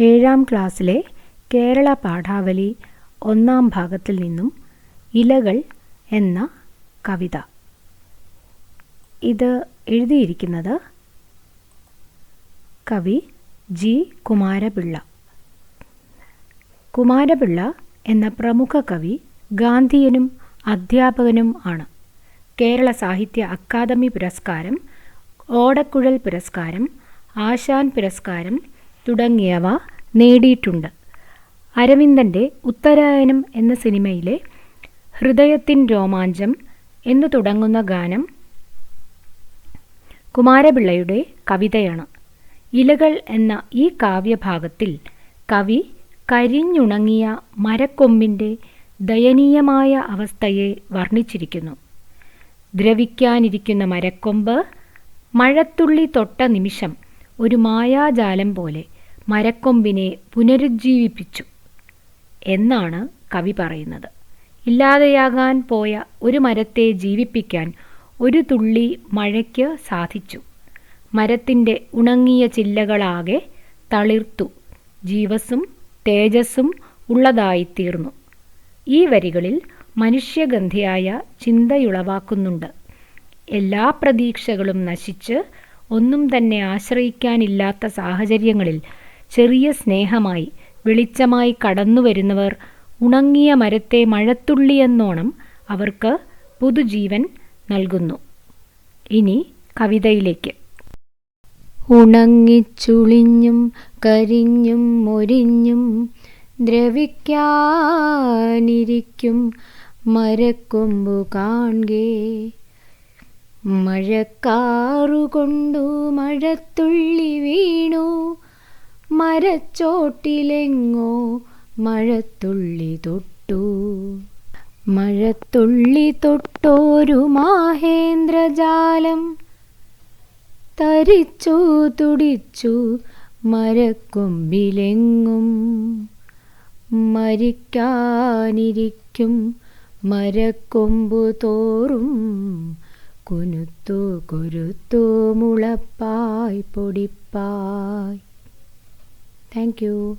ഏഴാം ക്ലാസ്സിലെ കേരള പാഠാവലി ഒന്നാം ഭാഗത്തിൽ നിന്നും ഇലകൾ എന്ന കവിത. ഇത് എഴുതിയിരിക്കുന്നത് കവി ജി. കുമാരപിള്ള. കുമാരപിള്ള എന്ന പ്രമുഖ കവി ഗാന്ധിയനും അധ്യാപകനും ആണ്. കേരള സാഹിത്യ അക്കാദമി പുരസ്കാരം ഓടക്കുഴൽ പുരസ്കാരം ആശാൻ പുരസ്കാരം തുടങ്ങിയവ നേടിയിട്ടുണ്ട്. അരവിന്ദന്റെ ഉത്തരായനം എന്ന സിനിമയിലെ ഹൃദയത്തിൻ രോമാഞ്ചം എന്ന് തുടങ്ങുന്ന ഗാനം കുമാരപിള്ളയുടെ കവിതയാണ്. ഇലകൾ എന്ന ഈ കാവ്യഭാഗത്തിൽ കവി കരിഞ്ഞുണങ്ങിയ മരക്കൊമ്പിന്റെ ദയനീയമായ അവസ്ഥയെ വർണിച്ചിരിക്കുന്നു. ദ്രവിക്കാനിരിക്കുന്ന മരക്കൊമ്പ് മഴത്തുള്ളി തൊട്ട നിമിഷം ഒരു മായാജാലം പോലെ മരക്കൊമ്പിനെ പുനരുജ്ജീവിപ്പിച്ചു എന്നാണ് കവി പറയുന്നത്. ഇല്ലാതെയാകാൻ പോയ ഒരു മരത്തെ ജീവിപ്പിക്കാൻ ഒരു തുള്ളി മഴയ്ക്ക് സാധിച്ചു. മരത്തിന്റെ ഉണങ്ങിയ ചില്ലകളാകെ തളിർത്തു. ജീവസും തേജസ്സും ഉള്ളതായിത്തീർന്നു. ഈ വരികളിൽ മനുഷ്യഗന്ധിയായ ചിന്തയുളവാക്കുന്നുണ്ട്. എല്ലാ പ്രതീക്ഷകളും നശിച്ച് ഒന്നും തന്നെ ആശ്രയിക്കാനില്ലാത്ത സാഹചര്യങ്ങളിൽ ചെറിയ സ്നേഹമായി വെളിച്ചമായി കടന്നുവരുന്നവർ ഉണങ്ങിയ മരത്തെ മഴത്തുള്ളിയെന്നോണം അവർക്ക് പുതുജീവൻ നൽകുന്നു. ഇനി കവിതയിലേക്ക്. ഉണങ്ങിച്ചുളിഞ്ഞും കരിഞ്ഞും മൊരിഞ്ഞും ദ്രവിക്കാനിരിക്കും മരക്കൊമ്പു കാൺകേ മഴക്കാറുകൊണ്ടു മഴത്തുള്ളി വീണു മരച്ചോട്ടിലെങ്ങോ മഴത്തുള്ളി തൊട്ടു. മഴത്തുള്ളി തൊട്ടോരു മാഹേന്ദ്രജാലം. തരിച്ചു തുടിച്ചു മരക്കൊമ്പിലെങ്ങും. മരിക്കാനിരിക്കും മരക്കൊമ്പു തോറും. കുനുത്തു കുരുത്തു മുളപ്പായ് പൊടിപ്പായ്. Thank you.